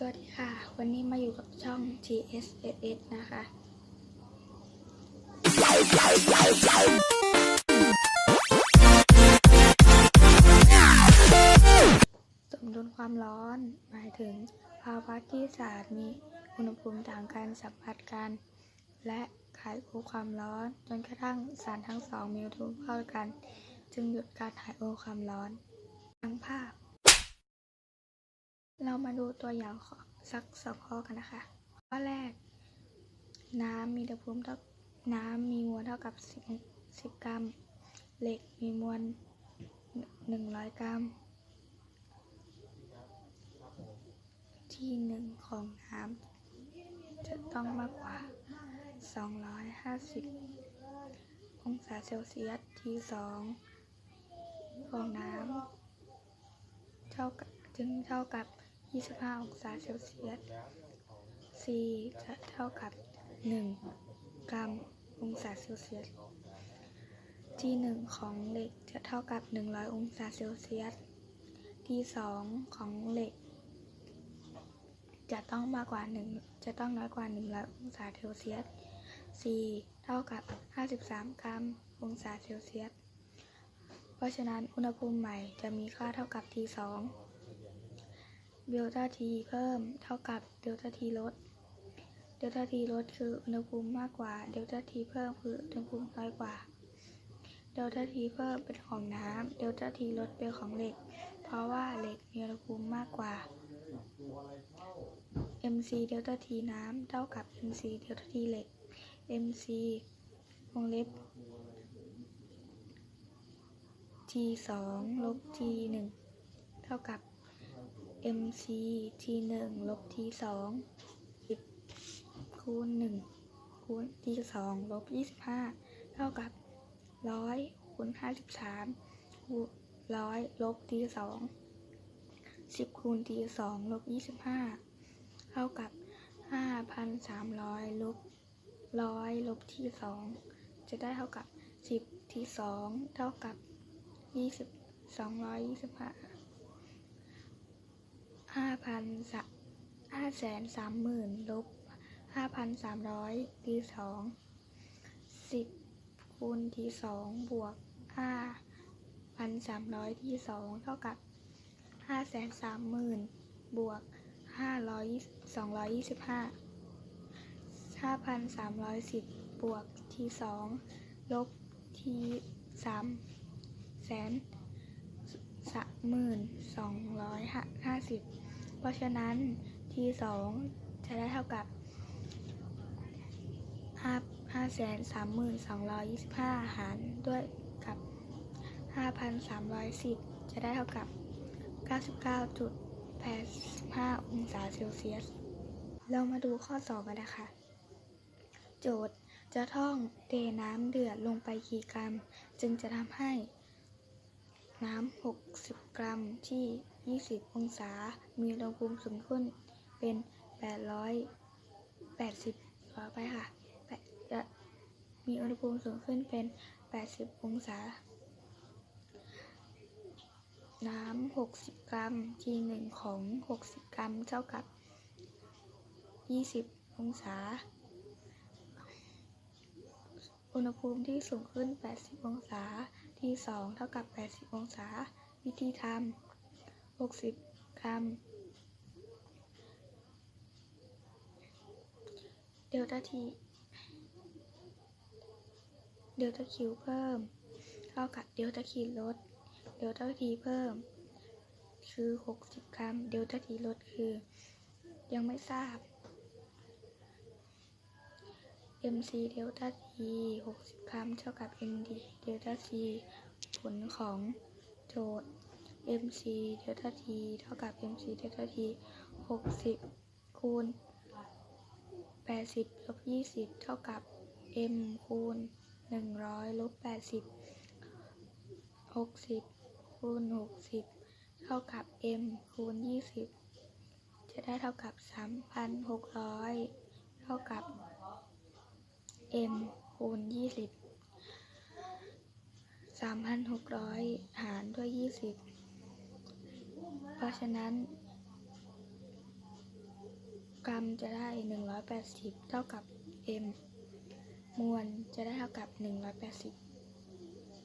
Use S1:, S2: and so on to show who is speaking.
S1: สวัสดีค่ะ วันนี้มาอยู่กับช่อง TSSS นะคะ สมดุลความร้อน หมายถึงภาวะที่สารมีอุณหภูมิต่างกันสัมผัสกัน และขายโอความร้อน จนกระทั่งสารทั้งสองมีอุณหภูมิเท่ากัน จึงหยุดการถ่ายโอความร้อน ทั้งภาพเรา มาดูตัวอย่างของสักสองข้อกันนะคะ ข้อแรก น้ำมีอุณหภูมิเท่าน้ำมีมวลเท่ากับ10 10 กรัม เหล็กมีมวล 100 กรัม ที่หนึ่งของน้ำจะต้องมากกว่า 250 องศาเซลเซียสที่สองของน้ำเท่ากับจึงเท่ากับ 25 องศาเซลเซียส C จะเท่ากับ 1 กรัมองศาเซลเซียสที่1ของเหล็กจะเท่ากับ 100 องศาเซลเซียสที่2ของเหล็ก จะต้องมากกว่า 1 จะต้องน้อยกว่า 100 องศาเซลเซียส C เท่ากับ 53 กรัมองศาเซลเซียส เพราะฉะนั้นอุณหภูมิใหม่จะมีค่าเท่ากับ T2 เดลต้าทีเพิ่มเท่ากับเดลต้าทีลด เดลต้าทีลดคืออุณหภูมิมากกว่า เดลต้าทีเพิ่มคืออุณหภูมิน้อยกว่า เดลต้าทีเพิ่มเป็นของน้ำ เดลต้าทีลดเป็นของเหล็ก เพราะว่าเหล็กมีอุณหภูมิมากกว่า mc เดลต้าทีน้ำเท่ากับ mc เดลต้าทีเหล็ก mc วงเล็บ t 2ลบ t 1เท่ากับ mc t 1ลบ t 2 10คูณ1คูณ t 2ลบ25เท่ากับ100คูณ53คูณ100ลบ t 2 10คูณ t 2ลบ25เท่ากับ5,300ลบ100ลบ t 2จะได้เท่ากับ10 t 2เท่ากับ20 225ห้า ห้าพันสห้าแสนสามหมื่นลบห้าพันสามร้อยทีสองสิบคูณทีสองบวกห้าพันสามร้อยทีสองเท่ากับห้าแสนสามหมื่นบวกห้าร้อยสองร้อยยี่สิบห้าห้าพันสามร้อยสิบบวกทีสองลบทีสามแสน สามหมื่นสองร้อยห้าสิบเพราะฉะนั้นทีสองจะได้เท่ากับห้าห้าแสนสามหมื่นสองร้อยยี่สิบห้าหารด้วยกับห้าพันสามร้อยสิบจะได้เท่ากับเก้าสิบเก้าจุดแปดห้าองศาเซลเซียส เรามาดูข้อสอบกันนะคะ โจทย์จะท่องเทน้ำเดือดลงไปกี่กรัม จึงจะทำให้ น้ำ 60 กรัมที่ 20 องศา มีอุณหภูมิสูงขึ้นเป็น 880ต่อไปค่ะแปดจะมีอุณหภูมิสูงขึ้นเป็น 80 องศา น้ำ 60 กรัมที่1ของ 60 กรัม เท่ากับ 20 องศา อุณหภูมิที่สูงขึ้น 80 องศาที่2เท่ากับ 80 องศา วิธีทำ 60 กรัม เดลต้าทีเดลต้าคิวเพิ่ม เท่ากับเดลต้าคิวลด เดลต้าทีเพิ่ม คือ 60 กรัม เดลต้าทีลดคือ ยังไม่ทราบ mc เดลต้า t 60กรัมเท่ากับ md เดลต้า c ผลของโจทย์ mc เดลต้า t เท่ากับ mc เดลต้า t 60 คูณ 80 ลบ 20 เท่ากับ m คูณ 100 ลบ 80 60 คูณ 60 เท่ากับ m คูณ 20 จะได้เท่ากับ 3,600 เท่ากับ m คูณ20 3,600หารด้วย20เพราะฉะนั้น กรัมจะได้180เท่ากับ m มวลจะได้เท่ากับ180